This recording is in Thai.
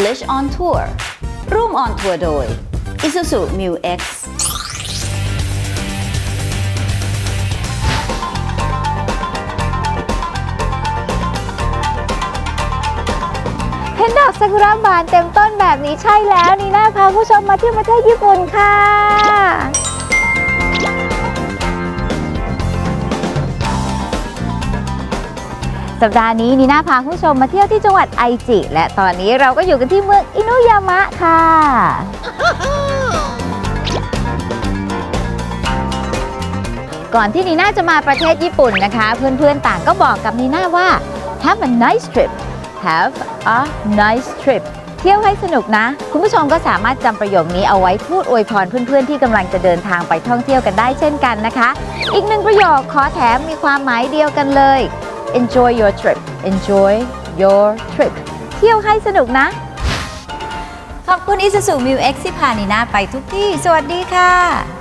English on Tour ร่วม on tour โดย Isuzu Mu X เห็นดอกซากุระบานเต็มต้นแบบนี้ใช่แล้ว นี่น่าพาผู้ชมมาเที่ยวประเทศญี่ปุ่นค่ะ สัปดาห์นี้นีน่าพาผู้ชมมาเที่ยวที่จังหวัดไอจิ และตอนนี้เราก็อยู่กันที่เมืองอินุยามะค่ะ ก่อนที่นีน่าจะมาประเทศญี่ปุ่นนะคะ เพื่อนๆต่างก็บอกกับนีน่าว่า have a nice trip have a nice trip เที่ยวให้สนุกนะ คุณผู้ชมก็สามารถจำประโยคนี้เอาไว้พูดอวยพรเพื่อนๆที่กำลังจะเดินทางไปท่องเที่ยวกันได้เช่นกันนะคะ อีกหนึ่งประโยคขอแถมมีความหมายเดียวกันเลย enjoy your trip enjoy your trip เที่ยวให้สนุกนะ ขอบคุณ Isuzu Mu X ที่พานีน่าไปทุกที่ สวัสดีค่ะ